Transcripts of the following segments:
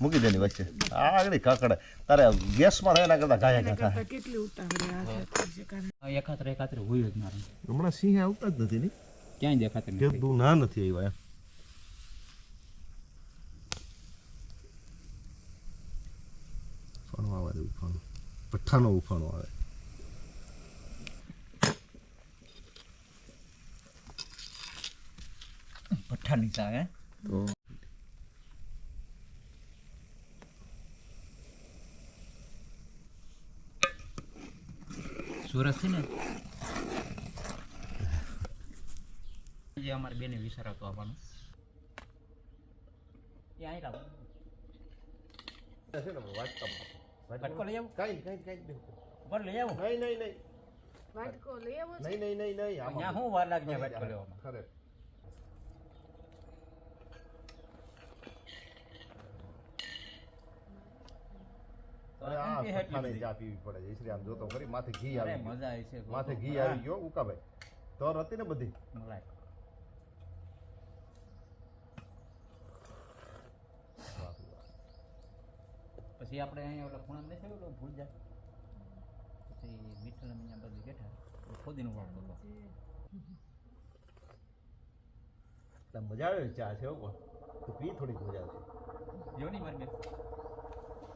મૂકી દેની વચ્ચે. આ આગળ કાકડ. તારે ગેસમાં રહે એના કરતા ગાયા કાકા કેટલી ઉતાવળે એકાત્રે એકાત્રે હોય જ મારે. હમણાં સિંહ આવતા જ નથી ને? ક્યાંય દેખાતું કે નથી તું ના નથી આવ્યા ઉફાણો આવે છે ઉફાણો પઠ્ઠાનો ઉફાણો આવે. પઠ્ઠા નીચા હે તો સુરત છે ને? જે અમારે બેને વિચાર હતો એ અહીં લાવો છે ને વાટકો લઈ આવો. કાંઈ કાંઈ કાંઈ ઉપર લઈ આવો. નહીં નહીં નહીં. વાટકો લઈ આવો નહીં નહીં નહીં નહીં અહીંયા શું વાર લાગજે ત્યાં વાટકો લેવામાં? ખરે તો અરે આ આ કેમ કે એટલી પઠ્ઠાને બધી? ચા પીવી પડે છે. આમ જોતો ખરી માથે ઘી આવી મજા આવી છે માથે ઘી આવી ગયો ઉકાભાઈ તર હતી ને બધી? પછી આપણે અહીંયા ઓલા ખૂણા નથી ઓલો ભૂલ જાય? પછી વિઠ્ઠલ અહીંયા બધું બેઠા. ખોદીનું વાળતો હતો મજા આવે ચા છે એવું પી થોડીક મજા આવશે. જો નહીં મારી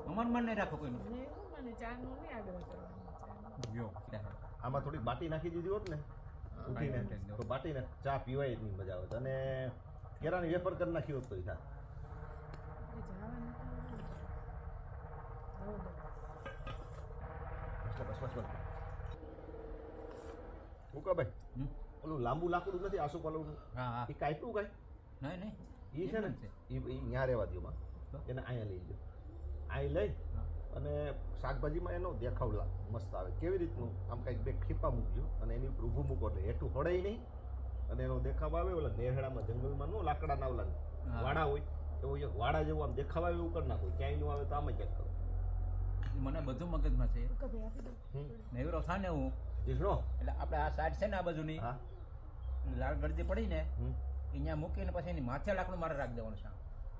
અમાર મન નહીં રાખો કોઈનું. મને ચાનો નહીં આગ્રહ કરવાનો ચાનો. આમાં થોડી બાટી નાખી દીધી હોત ને ઉઠીને. દો. તો બાટીને ચા પીવાય એટલી મજા આવે. અને કેરાની વેફર કરી નાખી હોત તો એ દો. હમ? ઓલું લાંબુ લાકડું નથી હા એ કાપ્યું કાંઈ નહીં નહીં. એ છે ને જ છે. એ એ રહેવા માં એને અહીંયા લઈ લો અહીં લઈ. અને શાકભાજીમાં એનો દેખાવ મસ્ત આવે. કેવી રીતનું? આમ કંઈક બે ખીપા મૂક્યું અને એની ઉપર ઊભું મૂકો એટલે હેઠું હળે નહીં અને એનો દેખાવ આવે ઓલા નેહડામાં જંગલમાં નો લાકડાના ઓલા હા. વાડા હોય એવો એક વાડા જેવું આમ દેખાવ આવે એવું કરી નાખો. ક્યાંયનું આવે તો આમ જ કરો. મને બધું મગજમાં છે. નેવરો થાય ને હું. એટલે આપણે આ સાઈડ છે ને આ બાજુની. હા. લાલ ગળદી પડી ને અહીંયા મૂકીને પછી એની માથે લાકડું મારે રાખી દેવાનું છે.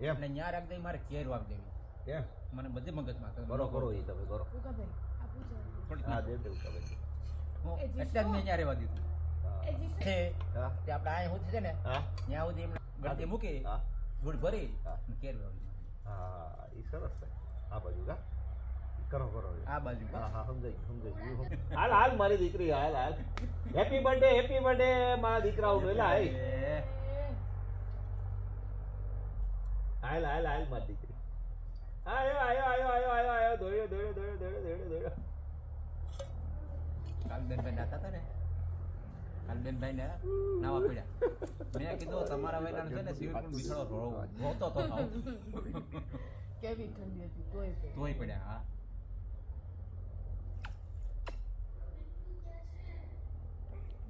એમ? એટલે ત્યાં રાખી દઈ મારે ઘેર વાગી દેવી. એમ મને બધે મગજમાં કરો કરો એ તમે કરો. હા દે દે ઉકાભાઈ હું એટલે મેં અહીંયા રહેવા દીધું. છે. તે આપણે સુધી છે ને હા. ત્યાં સુધી એમને મૂકી ગુડ ભરી વાગી હા એ સરસ છે. આ બાજુ કા? કરો કરો આ બાજુ હા હા સમજાઈ સમજાઈ હાલ હાલ મારી દીકરી હાલ હાલ. હેપી બર્થડે હેપી બર્થડે મારા દીકરા એ, હાલ હાલ હાલ મારી દીકરી. આયો આયો આયો આયો આયો આયો દોડ્યો દોડ્યો દોડ્યો દોડ્યો દોડ્યો દોડ્યો કાલ બેનભાઈ નાતા હતા ને? કાલ બેનભાઈ ને નાવા પડ્યા. મેં કીધું તમારા વેલાને છે ને સિવિલ પણ બિછડો રોવો રોતો તો થાવ. કેવી ઠંડી હતી તોય તોય પડ્યા હા.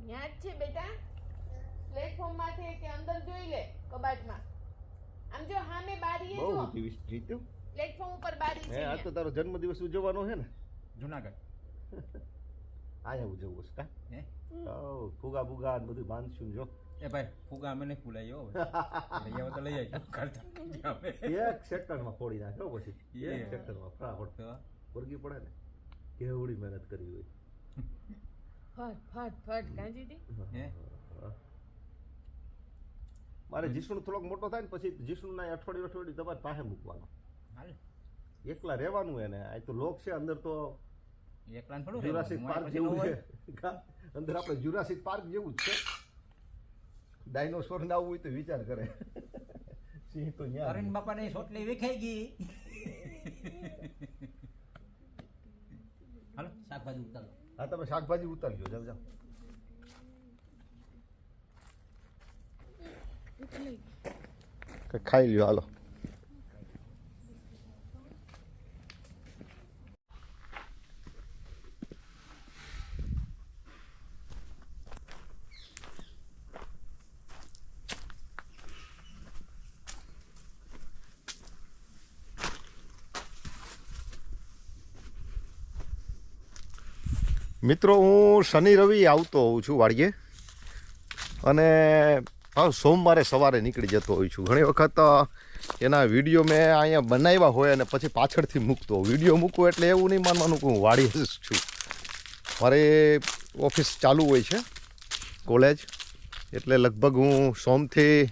જ છે બેટા? પ્લેટફોર્મમાંથી કે અંદર જોઈ લે કબાટમાં. આમ જો હામે બારીએ બહુ જો. જીવીશ જીત્યું પ્લેટફોર્મ ઉપર બારી છે હે આ તો. તારો જન્મદિવસ ઉજવવાનો છે ને. જુનાગઢ. આયા ઉજવવું છે કા? હે? ઓ ફુગા ને બધું બાંધશું જો. એ ભાઈ ફુગા મને હવે. લઈ આવો તો લઈ આવજો કરતા એક સેકન્ડમાં ફોડી નાખ્યો પછી. એ. એક સેકન્ડમાં ફટાફટ. તો? વર્ગી પડે ને. કેવડી મહેનત કરવી હોય. ફટ ફટ ફટ મારે જીષ્ણુ થોડોક મોટો થાય ને પછી જીષ્ણુના અઠવાડિયું અઠવાડિયું તમારે પાસે મૂકવાનો. એકલા રહેવાનું એને. આ તો લોક છે અંદર તો થોડું જુરાસિક પાર્ક જેવું છે. અંદર આપણે જુરાસિક પાર્ક જેવું જ છે. ડાયનોસોર ના આવું હોય તો વિચાર કરે. સિંહ તો ન્યા બાપાની સોટલી વિખાઈ ગઈ. હાલો શાકભાજી ઉતારો. હા તમે શાકભાજી ઉતારજો. જાવ જાવ ખાઈ લ્યો હાલો. મિત્રો, હું શનિ રવિ આવતો હોઉં છું વાડીએ અને સોમવારે સવારે નીકળી જતો હોઉં છું. ઘણી વખત એના વીડિયો મેં અહીંયા બનાવ્યા હોય અને પછી પાછળથી મૂકતો વીડિયો મૂકું એટલે એવું નહીં માનવાનું કે હું વાડી જ છું. મારે ઓફિસ ચાલુ હોય છે, કોલેજ, એટલે લગભગ હું સોમથી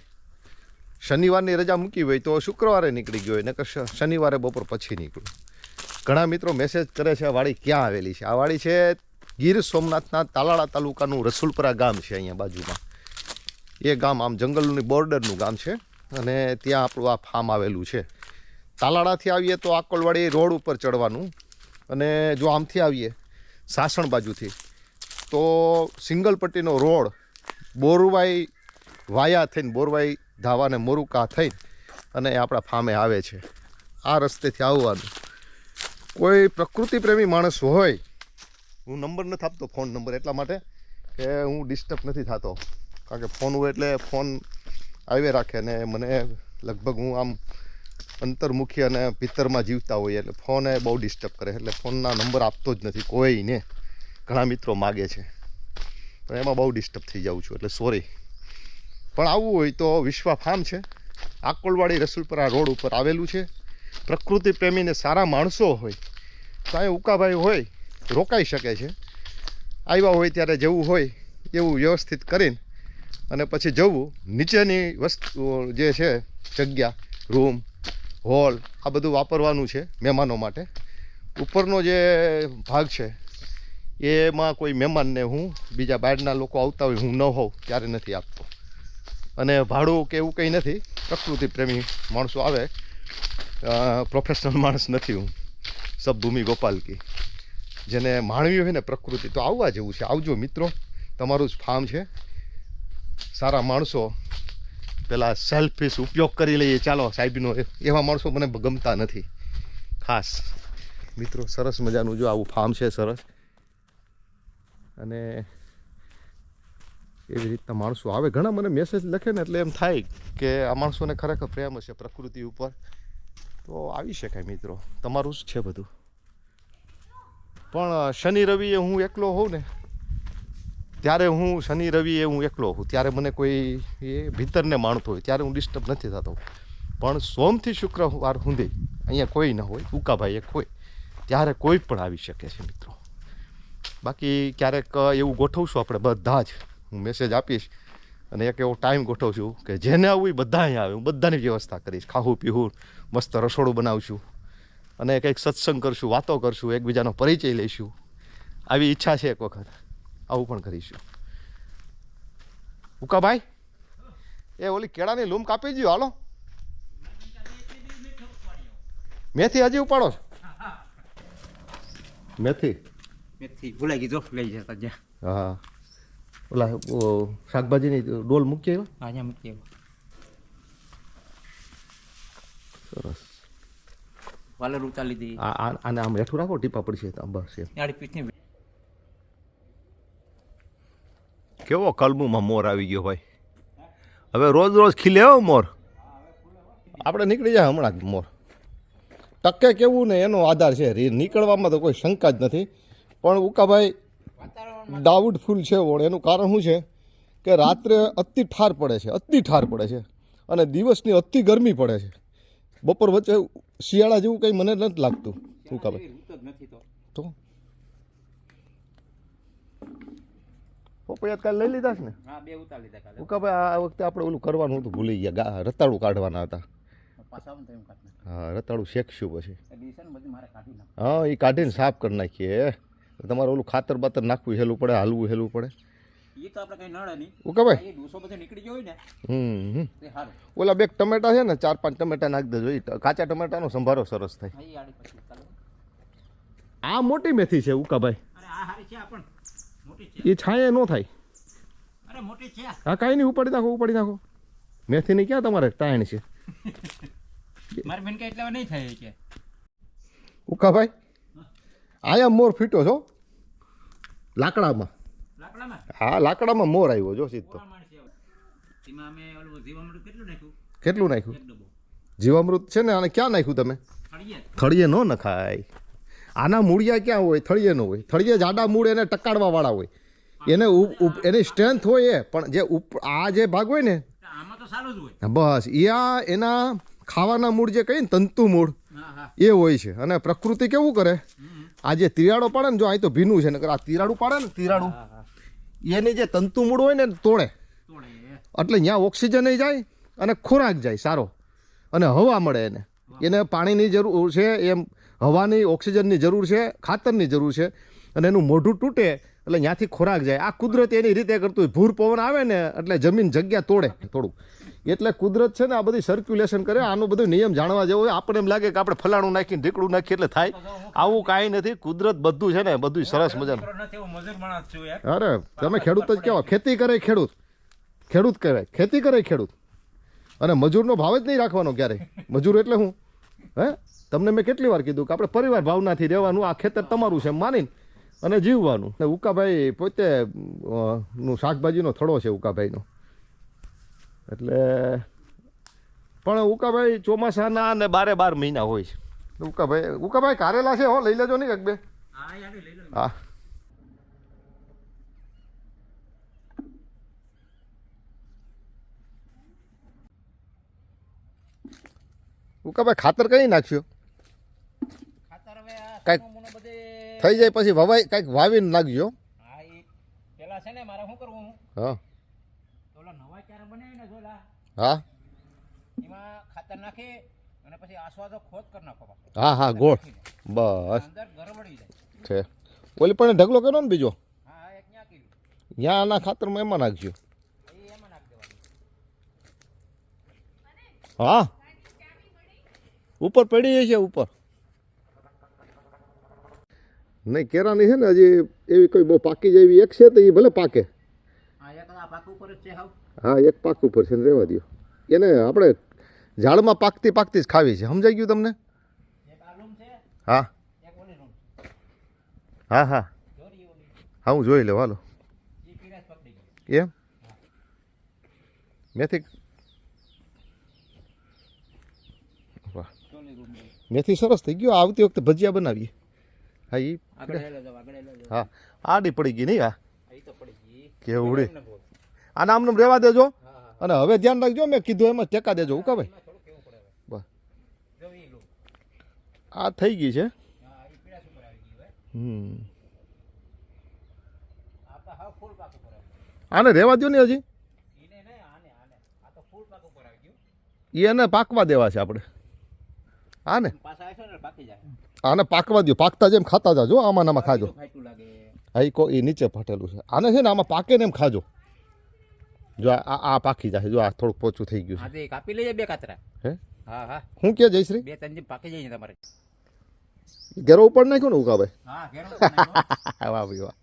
શનિવારની રજા મૂકી હોય તો શુક્રવારે નીકળી ગયો હોય, નકર શ- શનિવારે બપોર પછી નીકળું. ઘણા મિત્રો મેસેજ કરે છે, આ વાડી ક્યાં આવેલી છે? આ વાડી છે ગીર સોમનાથના તાલાળા તાલુકાનું રસુલપરા ગામ છે અહીંયા બાજુમાં. એ ગામ આમ જંગલની બોર્ડરનું ગામ છે અને ત્યાં આપણું આ ફાર્મ આવેલું છે. તાલાળાથી આવીએ તો આકોલવાડી રોડ ઉપર ચડવાનું અને જો આમથી આવીએ સાસણ બાજુથી, તો સિંગલ પટ્ટીનો રોડ બોરવાઈ વાયા થઈને, બોરવાઈ ધાવાને મોરુકા થઈ અને આપણા ફામે આવે છે. આ રસ્તેથી આવવાનું. કોઈ પ્રકૃતિ પ્રેમી માણસ હોય હું નંબર નથી આપતો ફોન નંબર એટલા માટે કે હું ડિસ્ટર્બ નથી થતો. કારણ કે ફોન હોય એટલે ફોન આવે રાખે અને મને લગભગ હું આમ અંતર્મુખી અને ભીતરમાં જીવતા હોઈએ એટલે ફોને બહુ ડિસ્ટર્બ કરે. એટલે ફોનના નંબર આપતો જ નથી. કોઈને ઘણા મિત્રો માગે છે. પણ એમાં બહુ ડિસ્ટર્બ થઈ જાઉં છું. એટલે સોરી પણ આવવું હોય તો વિશ્વા ફાર્મ છે. આકોલવાડી રસુલપરા રોડ ઉપર આવેલું છે. પ્રકૃતિ પ્રેમીને સારા માણસો હોય અહીં ઉકાભાઈ હોય રોકાઈ શકે છે. આવ્યા હોય ત્યારે જવું હોય એવું વ્યવસ્થિત કરીને અને પછી જવું. નીચેની વસ્તુ જે છે, જગ્યા, રૂમ, હોલ, આ બધું વાપરવાનું છે મહેમાનો માટે. ઉપરનો જે ભાગ છે, એમાં કોઈ મહેમાનને હું બીજા બહારના લોકો આવતા હોય હું ન હોઉં ત્યારે નથી આપતો. અને ભાડું કે એવું કંઈ નથી, પ્રકૃતિ પ્રેમી માણસો આવે. પ્રોફેશનલ માણસ નથી હું. સબભૂમિ ગોપાલ કી જેને માણવી હોય ને પ્રકૃતિ, તો આવવા જેવું છે. આવજો મિત્રો, તમારું જ ફાર્મ છે. સારા માણસો, પેલા સેલ્ફિશ ઉપયોગ કરી લઈએ. ચાલો, સાહેબનો એવા માણસો મને ગમતા નથી. ખાસ. મિત્રો, સરસ મજાનું જો આવું ફાર્મ છે, સરસ. અને એવી રીતના માણસો આવે. ઘણા મને મેસેજ લખે ને એટલે એમ થાય કે આ માણસોને ખરેખર પ્રેમ હશે પ્રકૃતિ ઉપર. તો આવી શકાય મિત્રો. તમારું જ છે બધું. પણ શનિ રવિએ હું એકલો હોઉં ને, ત્યારે હું શનિ રવિએ હું એકલો હોઉં. ત્યારે મને કોઈ એ ભીતરને માણતો હોય, ત્યારે હું ડિસ્ટર્બ નથી થતો. પણ સોમથી શુક્રવાર સુધી અહીંયા કોઈ ન હોય ઉકાભાઈ એક હોય ત્યારે કોઈ પણ આવી શકે છે મિત્રો. બાકી ક્યારેક એવું ગોઠવશું આપણે બધા જ. હું મેસેજ આપીશ અને એક એવો ટાઈમ ગોઠવું છું કે જેને આવું એ બધા અહીંયા આવે. હું બધાની વ્યવસ્થા કરીશ. ખાવું, પીવું, મસ્ત રસોડું બનાવશું. અને કંઈક સત્સંગ કરશું વાતો કરશું એકબીજાનો પરિચય લઈશું. આવી ઈચ્છા છે એક વખત. આવું પણ કરીશું. ઉકાભાઈ? એ ઓલી કેળાની લૂમ કાપી દો હાલો. મેથી હજી ઉપાડો છો? મેથી? મેથી. ભૂલાઈ ગઈ લઈ જતા જ્યાં હા. ઓલા શાકભાજીની ડોલ મૂકી આવ્યા? અહીંયા મૂકી આવ્યો. સરસ. વાલર ઉતારી આ- આને આમ હેઠું રાખો ટીપા પડશે તો બસ પીઠની કેવો કલમુમાં મોર આવી ગયો ભાઈ? હવે રોજ રોજ ખીલે હો મોર. આપણે નીકળી જાય હમણાં મોર. ટકે કેવું ને એનો આધાર છે. નીકળવામાં તો કોઈ શંકા જ નથી. પણ ઉકાભાઈ ડાઉટફુલ છે ઓણ એનું કારણ શું છે? કે રાત્રે અતિ ઠાર પડે છે. અતિ ઠાર પડે છે. અને દિવસની અતિ ગરમી પડે છે. બપોર વચ્ચે શિયાળા જેવું કંઈ મને નથી લાગતું. ઉકાભાઈ ઋતુ તો. તો? પપૈયા કાલે લઈ લીધા છે ને? હા બે ઉતારી લીધા કાલે. ઉકાભાઈ આ વખતે આપણે ઓલું કરવાનું હતું ભૂલી ગયા ગા રતાળું કાઢવાના હતા. પાછા આવું ને તો એમ કાઢ નાખ. હા રતાળું શેકશું પછી. એટલે ઈ છે ને બધું મારે કાઢી નાખ. હા એ કાઢીને સાફ કરી નાખીએ તમારે ઓલું ખાતર બાતર નાખવું હેલું પડે હાલવું હેલું પડે. એ તો આપણે કઈ નડે નહીં. ઉકાભાઈ એ ડૂસો બધો નીકળી ગયો ને હમ હમ. તે સારું ઓલા બે ટમેટા છે ને ચાર પાંચ ટમેટા નાખી દેજો. ટ- કાચા ટમેટાનો સંભારો સરસ થાય. એ આ મોટી મેથી છે ઉકાભાઈ અરે આ હારી છે આ પણ. મોટી છે. એ છાંયે ન થાય. અરે મોટી છે હા કાંઈ નહીં ઉપાડી નાખો ઉપાડી નાખો. મેથીની ક્યાં તમારે ટાઈણ છે? મારી બેન કે એટલે નહીં થાય કે. ઉકાભાઈ આયા મોર ફીટો છો લાકડામાં. હા લાકડામાં મોર આવ્યો જો સીધો કેટલું નાખ્યું? જીવામૃત છે ને આને ક્યાં નાખ્યું તમે? થળીએ ન નખાય. આના મૂળિયા ક્યાં હોય? થળીએ ન હોય. થળીએ જાડા મૂળ એને ટકાડવા વાળા હોય એને એની સ્ટ્રેન્થ હોય એ પણ જે આ જે ભાગ હોય ને બસ. એ આ એના ખાવાના મૂળ જે કહીએ ને તંતુ મૂળ એ હોય છે. અને પ્રકૃતિ કેવું કરે? આ જે તિરાડો પાડે ને જો અહીં તો ભીનું છે નકર આ તિરાડું પાડે ને તિરાડું. એની જે તંતુ મૂળ હોય ને તોડે. એટલે ત્યાં ઓક્સિજન જાય અને ખોરાક જાય સારો. અને હવા મળે એને. એને પાણીની જરૂર છે એમ હવાની ઓક્સિજનની જરૂર છે ખાતરની જરૂર છે અને એનું મોઢું તૂટે એટલે ત્યાંથી ખોરાક જાય. આ કુદરત એની રીતે કરતું હોય. ભૂર પવન આવે ને એટલે જમીન જગ્યા તોડે થોડું એટલે કુદરત છે ને આ બધી સર્ક્યુલેશન કરે આનો બધો નિયમ જાણવા જેવો હોય આપણને એમ લાગે કે આપણે ફલાણું નાખીને ઢીકડું નાખીએ એટલે થાય. આવું કાંઈ નથી. કુદરત બધું છે ને બધું સરસ મજાનું. અરે તમે ખેડૂત જ કહેવા ખેતી કરે ખેડૂત. ખેડૂત કહેવાય ખેતી કરે ખેડૂત. અને મજૂરનો ભાવ જ નહીં રાખવાનો ક્યારેય. મજૂર એટલે હું. હે? તમને મેં કેટલી વાર કીધું કે આપણે પરિવાર ભાવનાથી રહેવાનું આ ખેતર તમારું છે માનીને અને જીવવાનું. ને ઉકાભાઈ પોતે નું શાકભાજીનો થડો છે ઉકાભાઈનો. એટલે પણ ઉકાભાઈ ચોમાસાના ને બારે બાર મહિના હોય છે. ઉકાભાઈ ઉકાભાઈ કારેલા છે હો લઈ લેજો નહીં કંઈક બે. હા લઈ હા. ઉકાભાઈ ખાતર કઈ નાખ્યો? ખાતર કાંઈક સોનું મોનું બધે થઈ જાય પછી વવાઈ કાંઈક વાવીને નાખજો. પેલા છે ને મારે શું કરવું? હા ઓલા નવા ચારા બનાવી ને જોલા હા? એમાં ખાતર નાખે અને પછી આસવાદો ખોદ કરી નાખો હા હા ગોળ. બસ. અંદર ગરબડી જાય. છે. ઓલી પણ ઢગલો કર્યો ને બીજો? હા એક ન્યા કીધું ત્યાં આના ખાતરમાં એમાં નાખજો. હા? ઉપર પડી છે ઉપર. નહીં કેરાની છે ને હજી એવી કોઈ બહુ પાકી જાય એવી એક છે તો એ ભલે પાકે. હા એક પાક ઉપર જ છે હાવ. હા એક પાક ઉપર છે ને રહેવા દો એને આપણે ઝાડમાં પાકતી પાકતી જ ખાવી છે. સમજાઈ ગયું તમને? હા. હા હા. હા હું જોઈ લઉં. હાલો. એમ? મેથી? વાહ. મેથી સરસ થઈ ગયો. આવતી વખતે ભજીયા બનાવીએ. હા એ હા. આડી પડી ગઈ નહીં હા કેવું કેવડી. આના આમને રહેવા દેજો. અને હવે ધ્યાન રાખજો મેં કીધું એમાં ટેકા દેજો ઉકા ભાઈ? બસ. આ થઈ ગઈ છે. હમ. આને રહેવા દો ને હજી. એને પાકવા દેવા છે આપણે. આને? આને પાકવા દો પાકતા જેમ ખાતા જાજો આમાં ને ખાજો. હા એ નીચે ફાટેલું છે. આને છે ને આમાં પાકે ને એમ ખાજો. જો આ- આ પાકી જાય જો આ થોડુંક પોચું થઈ ગયું હા તે કાપી લેજે બે કાતરા. હે? હા હા. હું કે જયશ્રી? બે ત્રણ પાકી જાય તમારે. ઘેરો ઉપર નાખ્યો ને ઉકા ભાઈ? હા ઘેરો વાહ ભાઈ વાહ.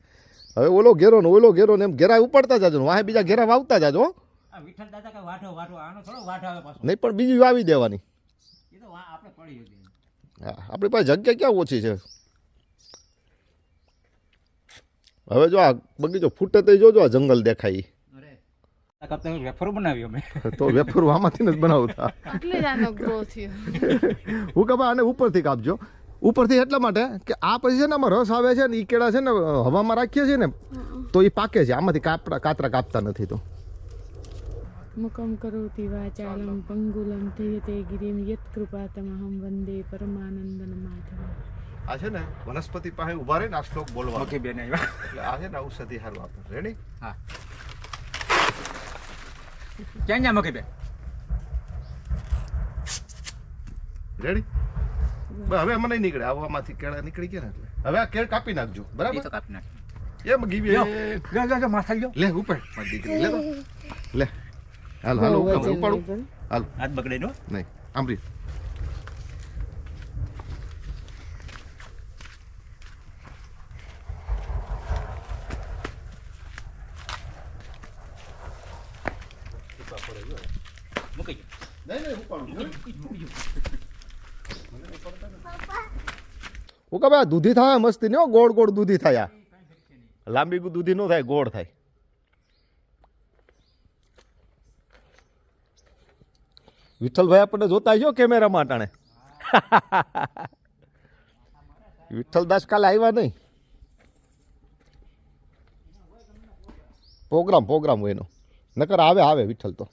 હવે ઓલો ઘેરો ને ઓલો ઘેરો ને એમ ઘેરા ઉપાડતા જાજો વાહે બીજા ઘેરા વાવતા જાજો વિઠ્ઠલ દાદા કે વાઢો વાઢો આનો થોડો વાઢો આવે પાછો. નહીં પણ બીજી વાવી દેવાની. એ તો આપણે પડી હતી. હા આપણી પાસે જગ્યા ક્યાં ઓછી છે? હવે જો આ બગીચો ફૂટે તો જોજો આ જંગલ દેખાય. વેફર બનાવી અમે. તો વેફર આમાંથી જ બનાવતા. એટલે જ આનો ગ્રો થયો. હું કે આને ઉપરથી કાપજો. ઉપરથી એટલા માટે કે આ પછી છે ને આમાં રસ આવે છે ને એ કેળા છે ને હવામાં રાખીએ છીએ ને તો એ પાકે છે. આમાંથી કાપડા કાતરા કાપતા નથી તો. મુખમ કરોતિ વાચાલમ પંગુલમ થયતે ગિરિમ યત કૃપાતમહમ વંદે પરમાનંદન આ છે ને વનસ્પતિ પાસે ઊભા રહીને આ શ્લોક બોલવા ઓકે બેન આવ્યા. એટલે આ છે ને ઔષધિ હારું આપણે રેડી હા. ક્યાં જા મકી બે રેડી બસ હવે મને નીકળે. આવવામાંથી કેળા નીકળી ગયા ને એટલે. હવે આ કેળ કાપી નાખજો. બરાબર? તો કાપી નાખી એમ ગીવી. લે લે લ્યો માથા લ્યો. લે ઉપર મારી દીકરી લે લે. હાલ હાલો ઉપાડું. ઉપાડું. હાલ. હાથ બગડે નો? નહીં આંબરી હું કે ભાઈ દૂધી થાય, મસ્તી નહીં ગોળ ગોળ દૂધી થાય આ. લાંબી દૂધી ન થાય, ગોળ થાય. વિઠ્ઠલભાઈ આપણને જોતા આવ્યો કેમેરામાં અટાણે વિઠ્ઠલદાસ કાલે આવ્યા નહીં. પ્રોગ્રામ પ્રોગ્રામ હોય એનો. નકર આવે આવે વિઠ્ઠલ તો.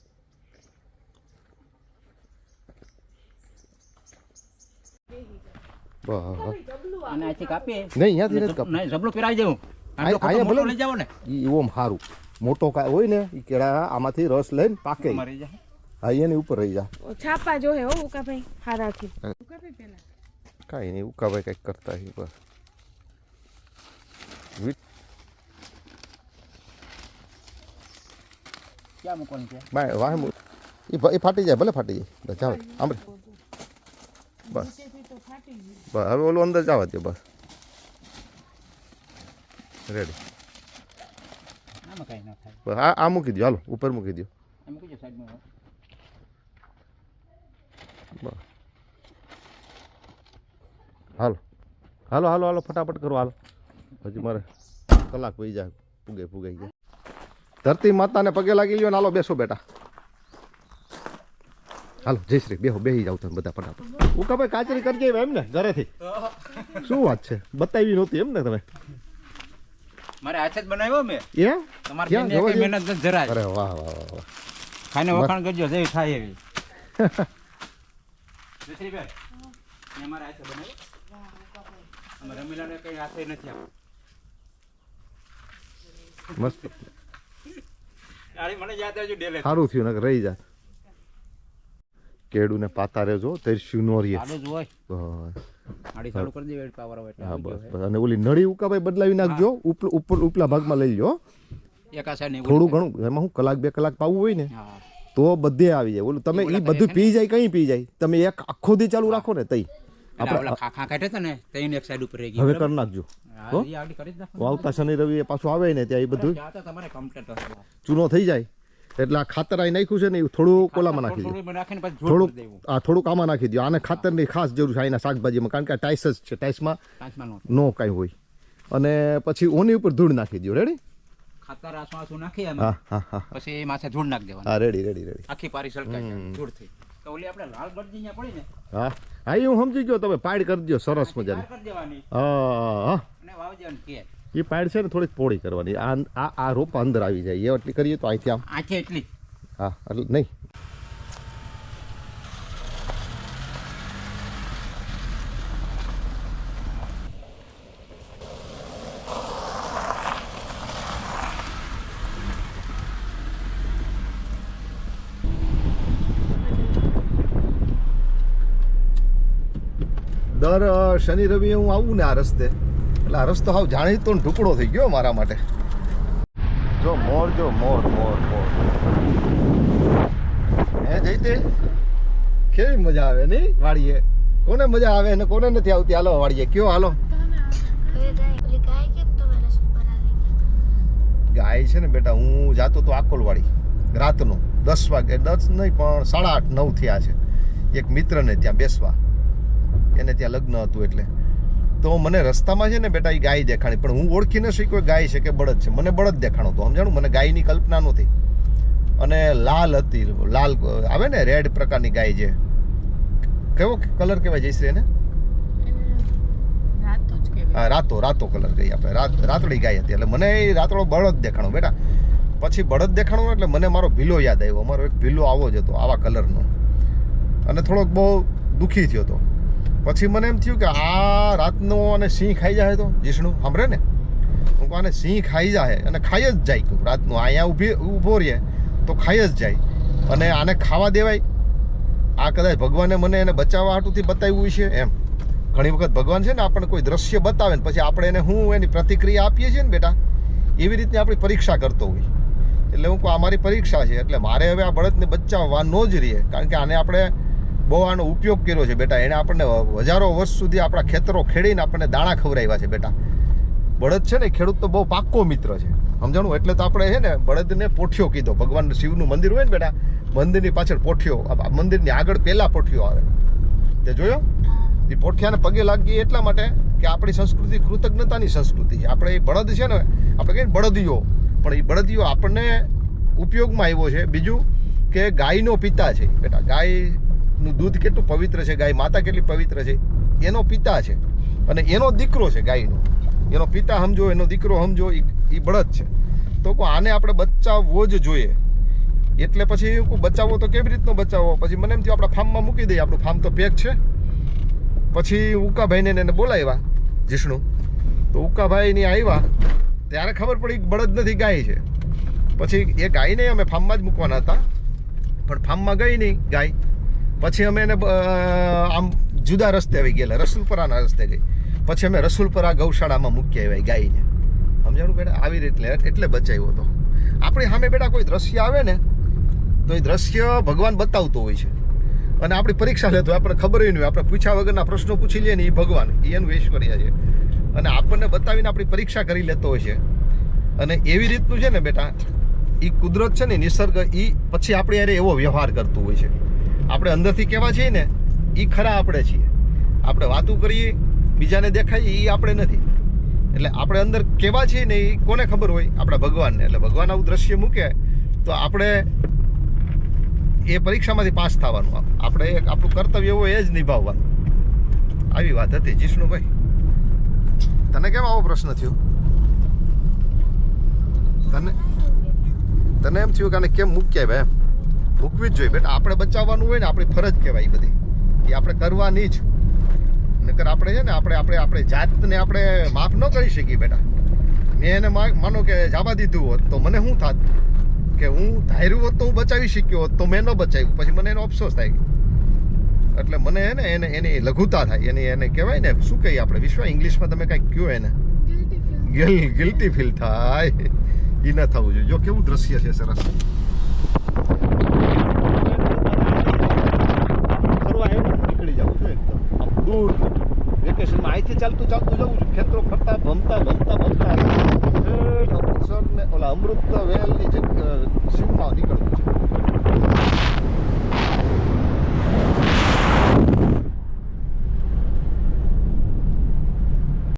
બરાબર જાય બસ ભાઈ જબલું અને આવે આથી કાપીએ. નહીં અહીંયાથી નથી કાપ નહીં જબલું પહેરાવી દેવું. આ- આટલો અહીંયા મોટો ભલે- લઈ જાઓ ને. ઈ ઓમ સારું મોટો કાંઈ હોય ને એ કેળા આમાંથી રસ લઈને પાકે. મરી જાય હા એની ઉપર રહી જા. ઓ, છાપા જો હે હો ઉકાભાઈ હારાથી. હા. ઉકાભાઈ પેલા કાંઈ નહીં ઉકાભાઈ કંઈક કરતા હી બસ. વીટ ક્યાં મૂકવાની છે? બાય વાહ મુ- ઈ ભ- ઈ ફાટી જાય ભલે ફાટી જાય. બસ જાવ આમ રે. બસ. નીચેથી તો ફાટી ગયું બસ, હવે ઓલું અંદર જવા દે બસ. રેડી આ આ મૂકી દો હાલો, ઉપર મૂકી દો હાલો. હાલો હાલો હાલો, ફટાફટ કરો, હાલો. પછી મારે કલાક વહી જાય પૂગે પૂગાઈ ગયા. ધરતી માતાને પગે લાગી ગયો ને, હાલો, બેસો બેટા. હાલો જય શ્રી બેહો બેહી જાવ તમે બધા ફટાફટ. હું ભાઈ કાચરી કરજે એમ ને ઘરેથી. શું વાત છે? બતાવી નહોતી એમ ને તમે? મારે હાથે જ બનાવ્યો મેં. એ? તમારે? મહેનત નથી જરાય. અરે વાહ વાહ વાહ ખાઈને વખાણ કરજો જેવી થાય એવી. જયશ્રીબેન એ અમારે હાથે બનાવ્યો? અમે રમીલાને કઈ હાથે નથી આપ મસ્ત. મને યાદ આવ્યું ડેલે. સારું થયું ને રહી જાય કેળું ને પાતા રહેજો તરસ્યું નો હા. બસ અને ઓલી નળી ઉકાભાઈ બદલાવી નાખજો ઉપર ઉપર ઉપલા ભાગમાં લઈ એવું થોડું ઘણું એમાં હું કલાક બે કલાક પાવું હોય ને તો બધે આવી જાય. ઓલું તમે એ બધું પી જાય કઈ પી જાય. તમે એક આખો દી ચાલુ રાખો ને તઈ. હવે કરી નાખજો. આવતા શનિ રવિ પાછું આવે ને ત્યાં એ બધું. ચૂનો થઈ જાય. એટલે આ ખાતર અહીં નાખ્યું છે ને એ થોડું કોલામાં નાખી દો. થોડુંક આ થોડુંક આમાં નાખી દો. આને ખાતરની ખાસ જરૂર છે અહીંના શાકભાજીમાં કારણ કે આ ટાઈસ જ છે ટાઈસમાં નો. કાંઈ હોય. અને પછી ઓની ઉપર ધૂળ નાખી દો. રેડી ખાતર આસુ આસુ નાખી હા હા હા. પછી એ માથે ધૂળ નાખી દેવાનું. હા રેડી રેડી રેડી આખી પારી સળકાઈ ધૂળથી. તો ઓલી આપણે લાલ ગળજી અહીંયા પડી ને? હા. હા હું સમજી ગયો તમે પાડ કરી દો સરસ મજાની. હા હા અને વાવી કે એ પાડ છે ને થોડીક પોળી કરવાની. આ આ આ રોપ અંદર આવી જાય. એ એટલી કરીએ તો અહીંથી આમ આંખે એટલી. હા એટલે નહીં. દર શનિ રવિએ હું આવું ને આ રસ્તે. એટલે આ રસ્તો હાવ જાણીતો ને ટુકડો થઈ ગયો મારા માટે. જો મોર જો મોર મોર મોર. હે જઈતે કેવી મજા આવે નહીં વાડીએ? કોને મજા આવે ને કોને નથી આવતી? હાલો વાડીએ, કયો હાલો? ગાય છે ને બેટા, હું જાતો તો આકોલવાડી, રાતનો. દસ વાગે, દસ નહીં, પણ સાડા આઠ, નવ થયા છે. એક મિત્રને ત્યાં બેસવા. એને ત્યાં લગ્ન હતું એટલે. તો મને રસ્તામાં છે ને બેટા એ ગાય દેખાણી. પણ હું ઓળખી ન શક્યો ગાય છે કે બળદ છે. મને બળદ દેખાણો તો સમજાણું? મને ગાયની કલ્પના નહોતી. અને લાલ હતી લાલ આવે ને રેડ પ્રકારની ગાય છે કેવો કલર કહેવાય જયશ્રી એને? હા રાતો રાતો કલર ગઈ આપણે. રાત રાતડી ગાય હતી. એટલે મને એ રાતડો બળદ દેખાણો બેટા. પછી બળદ દેખાણો એટલે મને મારો ભીલો યાદ આવ્યો. અમારો એક ભીલો આવો જ હતો આવા કલરનો. અને થોડોક બહુ દુઃખી થયો હતો. પછી મને એમ થયું કે આ રાતનો અને સિંહ ખાઈ જાય તો? જીષ્ણુ, સાંભળે ને? હું કહું સિંહ ખાઈ જાય અને ખાઈ જ જાય કહું રાતનું અહીંયા ઊભી, ઊભો રહે તો ખાઈ જ જાય. અને આને ખાવા દેવાય. આ કદાચ ભગવાને મને એને બચાવવા હાટુથી બતાવ્યું છે એમ. ઘણી વખત ભગવાન છે ને આપણને કોઈ દ્રશ્ય બતાવે ને પછી આપણે એને હું એની પ્રતિક્રિયા આપીએ છીએ ને બેટા, એવી રીતની આપણી પરીક્ષા કરતો હોય. એટલે હું કહું, આ મારી પરીક્ષા છે. એટલે મારે હવે આ બળદને બચાવવા ન જ રહીએ કારણ કે આને આપણે બહુ આનો ઉપયોગ કર્યો છે બેટા. એણે આપણને હજારો વર્ષ સુધી આપણા ખેતરો ખેડીને આપણને દાણા ખવડાવ્યા છે બેટા. બળદ છે ને ખેડૂત તો બહુ પાક્કો મિત્ર છે. સમજાણું? એટલે તો આપણે છે ને બળદને પોઠિયો કીધો. ભગવાન શિવનું મંદિર હોય ને બેટા મંદિરની પાછળ પોઠિયો આ મંદિરની આગળ પહેલાં પોઠિયો આવે. તે જોયો? એ પોઠિયાને પગે લાગીએ એટલા માટે કે આપણી સંસ્કૃતિ કૃતજ્ઞતાની સંસ્કૃતિ છે. આપણે એ બળદ છે ને આપણે કહીએ બળદીઓ. પણ એ બળદીઓ આપણને ઉપયોગમાં આવ્યો છે. બીજું કે ગાયનો પિતા છે. બેટા ગાયનું દૂધ કેટલું પવિત્ર છે, ગાય માતા કેટલી પવિત્ર છે, એનો પિતા છે. અને એનો દીકરો છે ગાયનો. એનો પિતા સમજો, એનો દીકરો સમજો એ બળદ છે. તો કહું આને આપણે બચાવવો જ જોઈએ. એટલે પછી બચાવવો તો કેવી રીતનો બચાવવો? પછી મને એમ થયું આપણા ફાર્મમાં મૂકી દઈએ, આપણું ફાર્મ તો પેક છે. પછી ઉકાભાઈને ને એને બોલાવ્યા, જીષ્ણુ. તો ઉકાભાઈની આવ્યા ત્યારે ખબર પડી બળદ નથી, ગાય છે. પછી એ ગાયને અમે ફાર્મમાં જ મૂકવાના હતા. પણ ફાર્મમાં ગઈ નહીં ગાય. પછી અમે એને આમ જુદા રસ્તે આવી ગયેલા રસુલપરાના રસ્તે ગઈ. પછી અમે રસુલપરા ગૌશાળામાં મૂકી આવ્યા ગાયને. સમજાણું બેટા? આવી રીતે એટલે બચાવ્યો હતો આપણી સામે બેટા કોઈ દ્રશ્ય આવે ને તો એ દ્રશ્ય ભગવાન બતાવતો હોય છે. અને આપણી પરીક્ષા લેતો હોય, આપણે ખબર નહીં આપણે પૂછ્યા વગરના પ્રશ્નો પૂછી લઈએ ને એ ભગવાન. એ એનું ઐશ્વર્ય છે. અને આપણને બતાવીને આપણી પરીક્ષા કરી લેતો હોય છે. અને એવી રીતનું છે ને બેટા એ કુદરત છે ને નિસર્ગ એ પછી આપણે યારે એવો વ્યવહાર કરતું હોય છે. આપણે અંદરથી કેવા છીએ ને એ ખરા આપણે છીએ. આપણે વાતું કરીએ, બીજાને દેખાય એ આપણે નથી. એટલે આપણે અંદર કેવા છીએ ને એ કોને ખબર હોય? આપણા ભગવાનને. એટલે ભગવાન આવું દ્રશ્ય મૂકે, તો આપણે એ પરીક્ષામાંથી પાસ થવાનું આપણે આપણું કર્તવ્ય હોય એ જ નિભાવવાનું. આવી વાત હતી જીષ્ણુભાઈ. તને કેમ આવો પ્રશ્ન થયો? તને તને એમ થયું કે કેમ મૂક્યા એમ? મૂકવી જ જોઈએ. બેટા આપણે બચાવવાનું હોય ને આપણી ફરજ કહેવાય બધી. એ આપણે કરવાની જ. નકર આપણે છે ને આપણે આપણે આપણે જાતને આપણે માફ ન કરી શકીએ બેટા. મેં એને માનો કે જાબા દીધું હોત તો મને શું થાત? કે હું ધાર્યું હોત તો હું બચાવી શક્યો હોત તો મેં ન બચાવ્યું. પછી મને એનો અફસોસ થાય. એટલે મને હે ને એને એની લઘુતા થાય. એની એને કહેવાય ને શું કહીએ આપણે? વિશ્વ ઇંગ્લિશમાં તમે કાંઈક કહો એને. ગિલ ગિલ્ટી ફીલ થાય. એ ન થવું જોઈએ. જો કેવું દ્રશ્ય છે સરસ ફરવા આવ્યો નીકળી જાઉં છું એકદમ આમ દૂર વેકેશનમાં અહીંથી ચાલતું ચાલતું જવું છું ખેતરો ફરતા ભમતા ભમતા